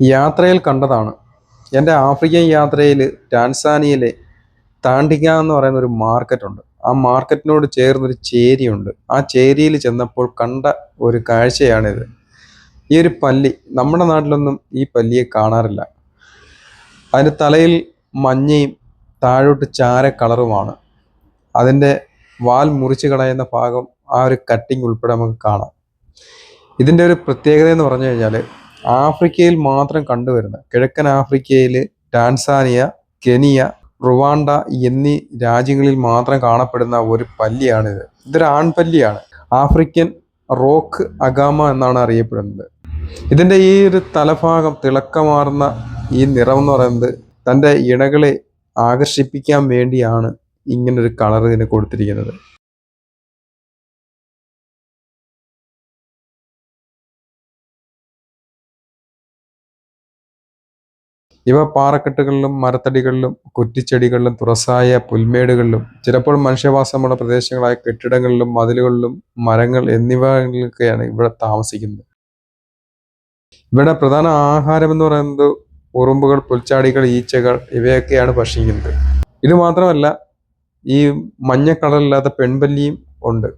യാത്രയിൽ കണ്ടതാണ്. എന്റെ ആഫ്രിക്കൻ യാത്രയിൽ ടാൻസാനിയയിലെ താണ്ടിക എന്ന് പറയുന്ന ഒരു മാർക്കറ്റുണ്ട് ആ മാർക്കറ്റിനോട് ചേർന്നൊരു ചേരിയുണ്ട്. ആ ചേരിയിൽ ചെന്നപ്പോൾ കണ്ട ഒരു കാഴ്ചയാണിത്. ഈ ഒരു പല്ലി നമ്മുടെ നാട്ടിലൊന്നും ഈ പല്ലിയെ കാണാറില്ല. അതിന്റെ തലയിൽ മഞ്ഞയും താഴോട്ട് ചാര കളറുമാണ് അതിന്റെ വാൽ മുറിച്ച് കളയുന്ന ഭാഗം ആ ഒരു കട്ടിങ് ഉൾപ്പെടെ നമുക്ക് കാണാം. ഇതിന്റെ ഒരു പ്രത്യേകത എന്ന് പറഞ്ഞു കഴിഞ്ഞാൽ ആഫ്രിക്കയിൽ മാത്രം കണ്ടുവരുന്ന കിഴക്കൻ ആഫ്രിക്കയിൽ ടാൻസാനിയ കെനിയ റുവാണ്ട എന്നീ രാജ്യങ്ങളിൽ മാത്രം കാണപ്പെടുന്ന ഒരു പല്ലിയാണിത്. ഇതൊരു ആൺപല്ലിയാണ്. ആഫ്രിക്കൻ റോക്ക് അഗാമ എന്നാണ് അറിയപ്പെടുന്നത്. ഇതിന്റെ ഈ ഒരു തലഭാഗം തിളക്കമാർന്ന ഈ നിറം എന്ന് പറയുന്നത് തന്റെ ഇണകളെ ആകർഷിപ്പിക്കാൻ വേണ്ടിയാണ് ഇങ്ങനൊരു കളർ ഇതിന് കൊടുത്തിരിക്കുന്നത്. ഇവ പാറക്കെട്ടുകളിലും മരത്തടികളിലും കുറ്റിച്ചെടികളിലും തുറസായ പുൽമേടുകളിലും ചിലപ്പോൾ മനുഷ്യവാസമുള്ള പ്രദേശങ്ങളായ കെട്ടിടങ്ങളിലും മതിലുകളിലും മരങ്ങൾ എന്നിവയിലൊക്കെയാണ് ഇവിടെ താമസിക്കുന്നത്. ഇവിടെ പ്രധാന ആഹാരം എന്ന് പറയുന്നത് ഉറുമ്പുകൾ പുൽച്ചാടികൾ ഈച്ചകൾ ഇവയൊക്കെയാണ് ഭക്ഷിക്കുന്നത്. ഇത് മാത്രമല്ല ഈ മഞ്ഞ കളറില്ലാത്ത പെൺപല്ലിയും ഉണ്ട്.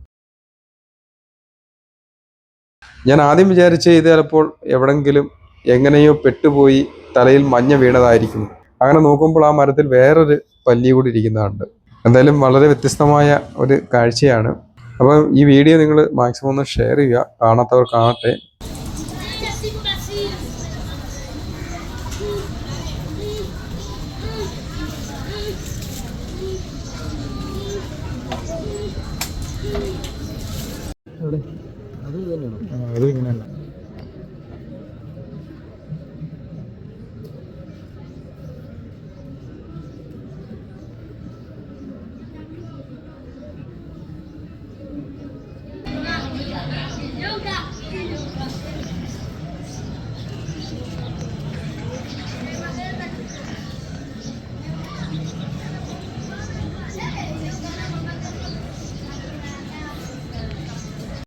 ഞാൻ ആദ്യം വിചാരിച്ച ഇത് ചിലപ്പോൾ എവിടെങ്കിലും എങ്ങനെയോ പെട്ടുപോയി തലയിൽ മഞ്ഞ വീണതായിരിക്കും. അങ്ങനെ നോക്കുമ്പോൾ ആ മരത്തിൽ വേറൊരു പല്ലി കൂടി ഇരിക്കുന്നതുണ്ട് എന്തായാലും വളരെ വ്യത്യസ്തമായ ഒരു കാഴ്ചയാണ്. അപ്പം ഈ വീഡിയോ നിങ്ങൾ മാക്സിമം ഒന്ന് ഷെയർ ചെയ്യുക. കാണാത്തവർ കാണട്ടെ. അത് തന്നെയാണ്